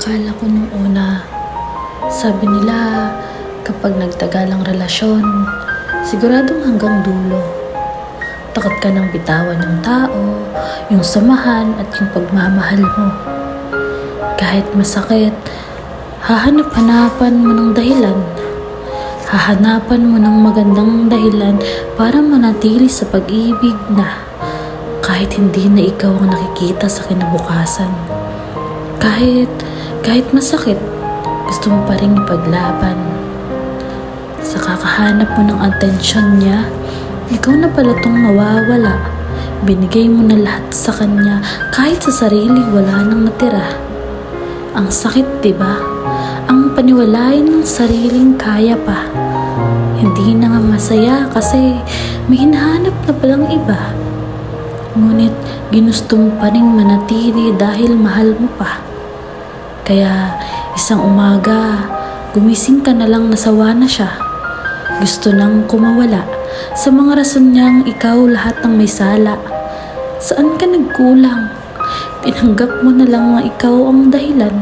Akala ko nung una, sabi nila kapag nagtagal ang relasyon, siguradong hanggang dulo. Takot ka ng bitawan ng tao, yung samahan at yung pagmamahal mo. Kahit masakit, hahanap-hanapan mo ng dahilan. Hahanapan mo ng magandang dahilan para manatili sa pag-ibig na kahit hindi na ikaw ang nakikita sa kinabukasan. Kahit, kahit masakit, gusto mo pa rin ipaglaban. Sa kakahanap mo ng atensyon niya, ikaw na pala tong nawawala. Binigay mo na lahat sa kanya kahit sa sarili wala nang natira. Ang sakit, di ba? Ang paniwalain ng sariling kaya pa. Hindi na nga masaya kasi may hinahanap na palang iba. Ngunit ginusto mo pa rin manatili dahil mahal mo pa. Kaya isang umaga, gumising ka na lang nasawa na siya. Gusto nang kumawala sa mga rason niyang ikaw lahat ng may sala. Saan ka nagkulang? Tinanggap mo na lang na ikaw ang dahilan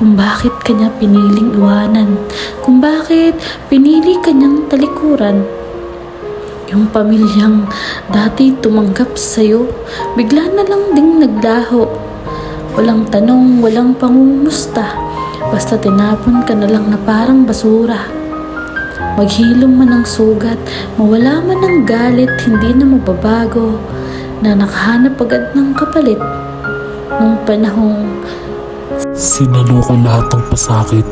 kung bakit kanya piniling iwanan, kung bakit pinili kanyang talikuran. Yung pamilyang dati tumanggap sa'yo, bigla na lang ding naglaho. Walang tanong, walang pangumusta. Basta tinapon ka na lang na parang basura. Maghilom man ng sugat, mawala man ng galit, hindi na mababago. Na nakahanap agad ng kapalit. Nung panahong Sinalo ko lahat ng pasakit